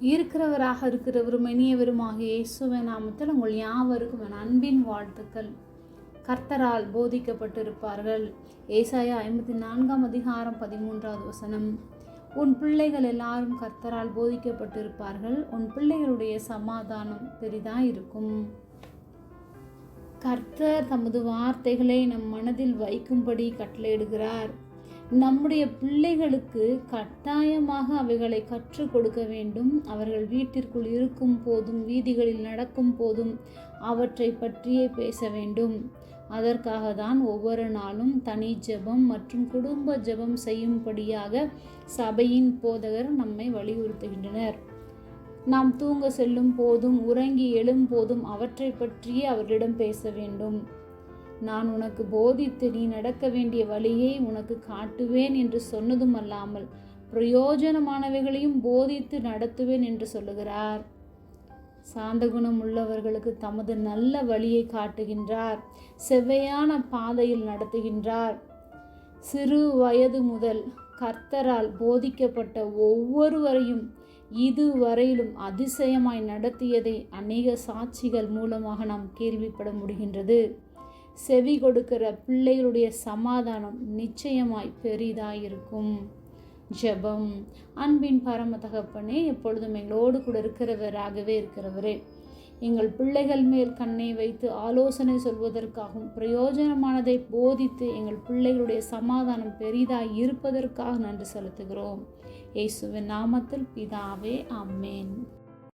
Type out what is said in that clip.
இருக்கிறவராக இருக்கிறவரும் இனியவருமாக இயேசுவின் நாமத்தில் உங்கள் யாவருக்கும் என் அன்பின் வாழ்த்துக்கள். கர்த்தரால் போதிக்கப்பட்டிருப்பார்கள். ஏசாயா ஐம்பத்தி நான்காம் அதிகாரம் பதிமூன்றாவது வசனம். உன் பிள்ளைகள் எல்லாரும் கர்த்தரால் போதிக்கப்பட்டிருப்பார்கள். உன் பிள்ளைகளுடைய சமாதானம் பெரிதாக இருக்கும் கர்த்தர் தமது வார்த்தைகளை நம் மனதில் வைக்கும்படி கட்டளையிடுகிறார். நம்முடைய பிள்ளைகளுக்கு கட்டாயமாக அவைகளை கற்றுக் கொடுக்க வேண்டும். அவர்கள் வீட்டிற்குள் இருக்கும் போதும் வீதிகளில் நடக்கும் போதும் அவற்றை பற்றியே பேச வேண்டும். அதற்காக தான் ஒவ்வொரு நாளும் தனி ஜெபம் மற்றும் குடும்ப ஜெபம் செய்யும்படியாக சபையின் போதகர் நம்மை வலியுறுத்துகின்றனர். நாம் தூங்க செல்லும் போதும் உறங்கி எழும் போதும் அவற்றை பற்றியே அவர்களிடம் பேச வேண்டும். நான் உனக்கு போதித்து நீ நடக்க வேண்டிய வழியை உனக்கு காட்டுவேன் என்று சொன்னதும் அல்லாமல் பிரயோஜனமானவைகளையும் போதித்து நடத்துவேன் என்று சொல்லுகிறார். சாந்த குணம் உள்ளவர்களுக்கு தமது நல்ல வழியை காட்டுகின்றார். செவ்வையான பாதையில் நடத்துகின்றார். சிறு வயது முதல் கர்த்தரால் போதிக்கப்பட்ட ஒவ்வொருவரையும் இதுவரையிலும் அதிசயமாய் நடத்தியதை அநேக சாட்சிகள் மூலமாக நாம் கேள்விப்பட முடிகின்றது. செவி கொடுக்கிற பிள்ளைகளுடைய சமாதானம் நிச்சயமாய் பெரிதாயிருக்கும். ஜெபம். அன்பின் பரம தகப்பனே எப்பொழுதும் எங்களோடு கூட இருக்கிறவராகவே இருக்கிறவரே எங்கள் பிள்ளைகள் மேல் கண்ணை வைத்து ஆலோசனை சொல்வதற்காகவும் பிரயோஜனமானதை போதித்து எங்கள் பிள்ளைகளுடைய சமாதானம் பெரிதாய் இருப்பதற்காக நன்றி செலுத்துகிறோம். இயேசுவின் நாமத்தில் பிதாவே அம்மேன்